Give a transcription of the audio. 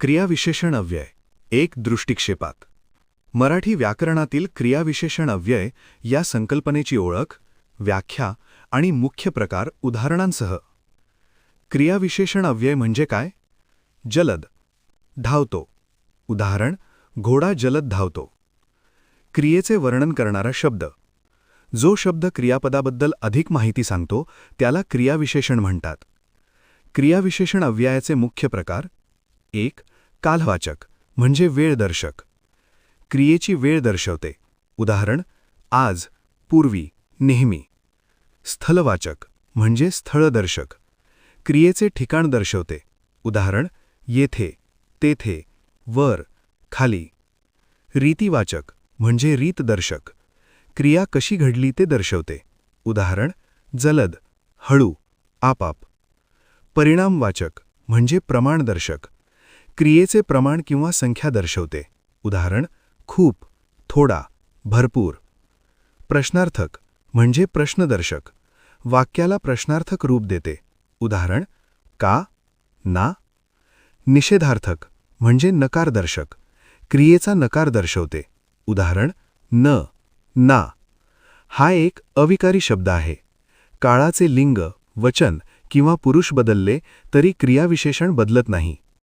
क्रियाविशेषण अव्यय एक दृष्टिक्षेपात. मराठी व्याकरणातील क्रियाविशेषण अव्यय या संकल्पनेची ओळख व्याख्या आणि मुख्य प्रकार उदाहरणांसह. क्रियाविशेषण अव्यय म्हणजे काय? जलद धावतो. उदाहरण घोडा जलद धावतो. क्रियेचे वर्णन करणारा शब्द. जो शब्द क्रियापदाबद्दल अधिक माहिती सांगतो त्याला क्रियाविशेषण म्हणतात. क्रियाविशेषण अव्ययाचे मुख्य प्रकार एक कालवाचक म्हणजे वेळदर्शक क्रियेची वेळ दर्शवते. उदाहरण आज पूर्वी नेहमी. स्थलवाचक म्हणजे स्थळदर्शक क्रियेचे ठिकाण दर्शवते. उदाहरण येथे तेथे वर खाली. रीतिवाचक म्हणजे रीतदर्शक क्रिया कशी घडली ते दर्शवते. उदाहरण जलद हळू आपाप. परिणामवाचक म्हणजे प्रमाणदर्शक क्रियेचे प्रमाण किंवा संख्या दर्शवते. उदाहरण खूप थोडा भरपूर. प्रश्नार्थक म्हणजे प्रश्नदर्शक. वाक्याला प्रश्नार्थक रूप देते. उदाहरण का ना. निषेधार्थक म्हणजे नकारदर्शक. क्रियेचा नकार दर्शवते. उदाहरण न ना. हा एक अविकारी शब्द आहे. काळाचे लिंग वचन किंवा पुरुष बदलले तरी क्रियाविशेषण बदलत नाही.